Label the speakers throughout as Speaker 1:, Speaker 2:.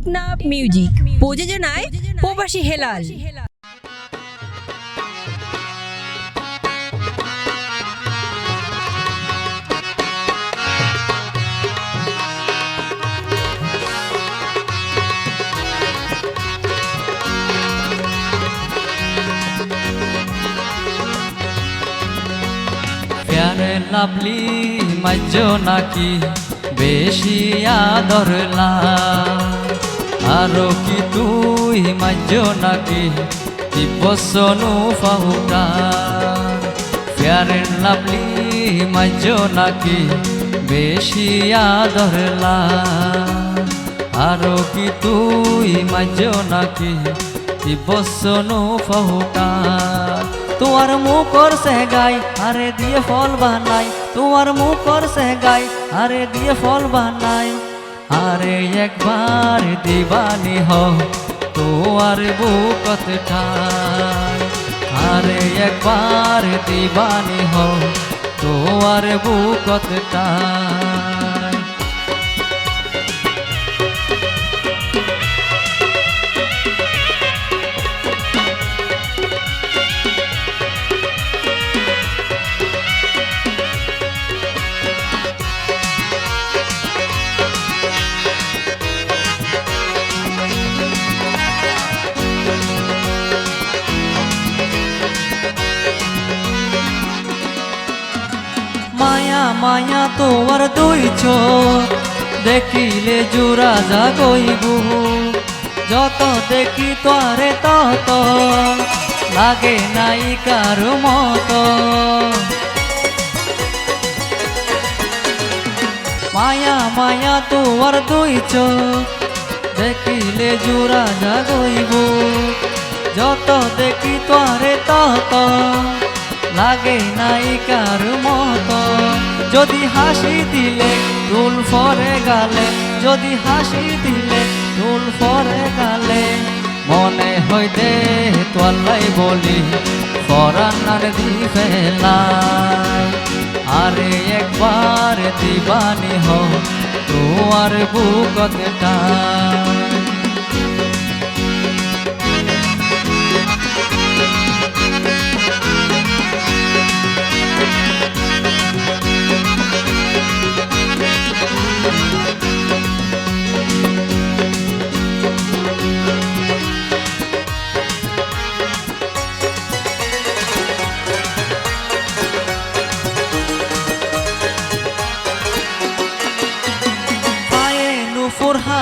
Speaker 1: Teknaf music প্রযোজনায় প্রবাসী Helal.
Speaker 2: Lovely মাজ্য নাকি বেশি আদরলা আরও কি তুই মাজ্য নাকি? দিবসনু ফাহুটা? প্যারে লাভলি মাজ্য নাকি? বেশি আদরলা আরও কি তুই মাজ্য নাকি? দিবসনু ফাহুটা? তোমার মুখর সে গাই, আরে দিয়ে ফল বানাই। তোমার মুখর সে গাই, আরে দিয়ে ফল বানাই। আরে একবার দিবানি হ তোয়ার বুকত ঠাই। আরে একবার দিবানি হ তোয়ার বুকত ঠাই। মায়া তোমার দুই দেখিলে জোড়া জাগইব যত দেখি তোরে তত। লাগে নাই কারও মতো। মায়া মায়া তোমার দুই দেখিলে জোড়া জাগইব যত দেখি তোরে তত। লাগে নাই কার মতো। যদি হাসি দিলে রুল ফরে গালে, যদি হাসি দিলে রুল ফরে গালে, মনে হইতে তোয়াল্লাই বলি, ফরান্নার দি ফেলাই আরে একবার দিবানি হ তোমার বুকত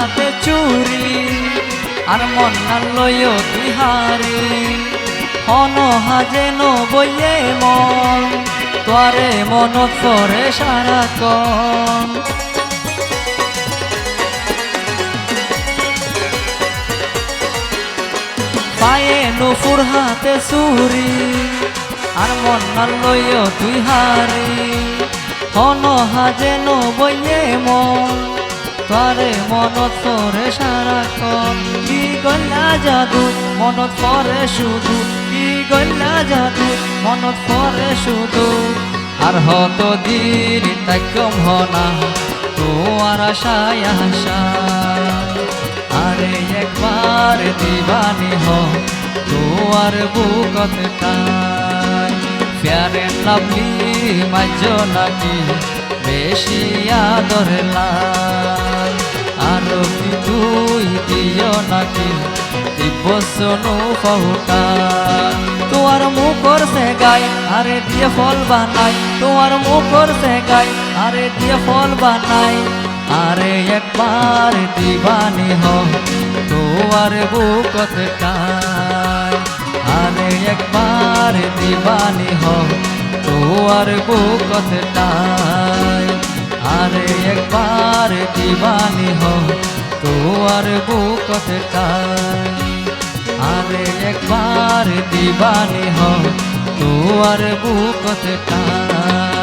Speaker 2: হাতে চুরি, আর মন্নার লয় বিহারি। হন হাজে নবইয়ে মন, তোয়ারে মনত করে সারা কন পায়ে নুপুর হাতে চুরি, আর মন্নার লয় তুই হারি হন হাজে নবইয়ে মন তারে মনত পরে সারাক্ষণ। কি গল্লা জাদু মনত পরে শুধু। কি গল্লা জাদু মনত পরে শুধু। আর হত দিন তাকম হনা তোমার আশায় আশা। আরে একবার দিবানি হ তোমার বুকত টাই ফেয়ারে লাভলি মাঝ নাকি, বেশি আদর তুই দিও নাকি? দিবসনু ফাহুটা তোমার মুখর সে গাই আরে দিয়ে ফল বানাই। তোমার মুখর সে গাই আরে দিয়ে ফল বানাই। আরে একবার দিবানি হ, তোমার বুকত টাই। আরে একবার দিবানি হ তোয়ার বুকত টাই। আরে একবার দিবানি হ তোয়ার বুকত তাই আরে একবার দিবানি হ তোয়ার বুকত টাই